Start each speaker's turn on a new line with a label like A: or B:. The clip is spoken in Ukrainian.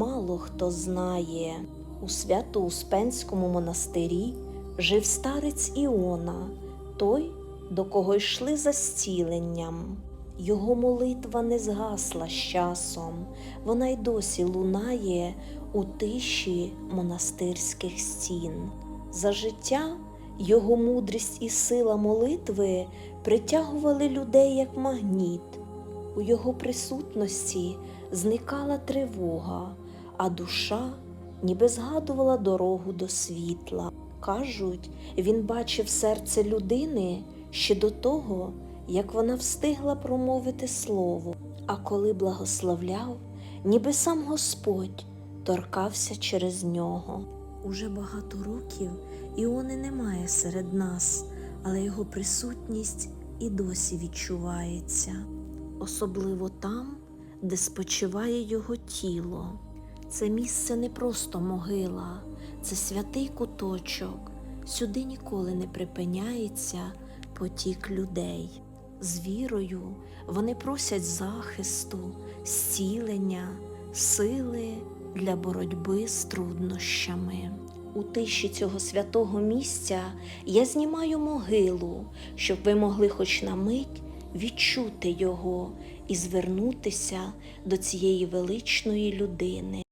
A: мало хто знає. У Свято-Успенському монастирі жив старець Іона, той, до кого йшли за зціленням. Його молитва не згасла з часом, вона й досі лунає у тиші монастирських стін. За життя його мудрість і сила молитви притягували людей як магніт. У його присутності зникала тривога, а душа ніби згадувала дорогу до світла. Кажуть, він бачив серце людини ще до того, як вона встигла промовити слово, а коли благословляв, ніби сам Господь торкався через нього. Уже багато років Іони немає серед нас, але його присутність і досі відчувається, особливо там, де спочиває його тіло. Це місце не просто могила, це святий куточок. Сюди ніколи не припиняється потік людей. З вірою вони просять захисту, зцілення, сили для боротьби з труднощами. У тиші цього святого місця я знімаю могилу, щоб ви могли хоч на мить відчути його і звернутися до цієї величної людини.